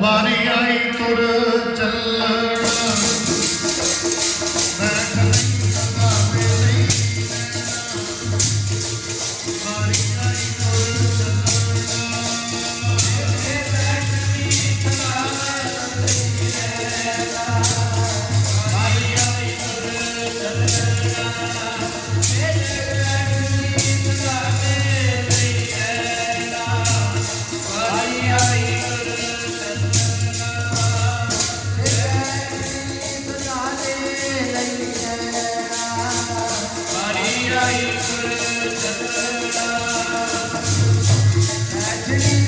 ਵਾਰੀ ਆਈ ਤੁਰ ਚੱਲਣਾ।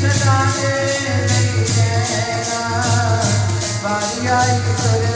ਸਦਾ ਤੇ ਨਹੀਂ ਰਹਿਣਾ ਬਾਣੀ ਆਈ ਕਰੇ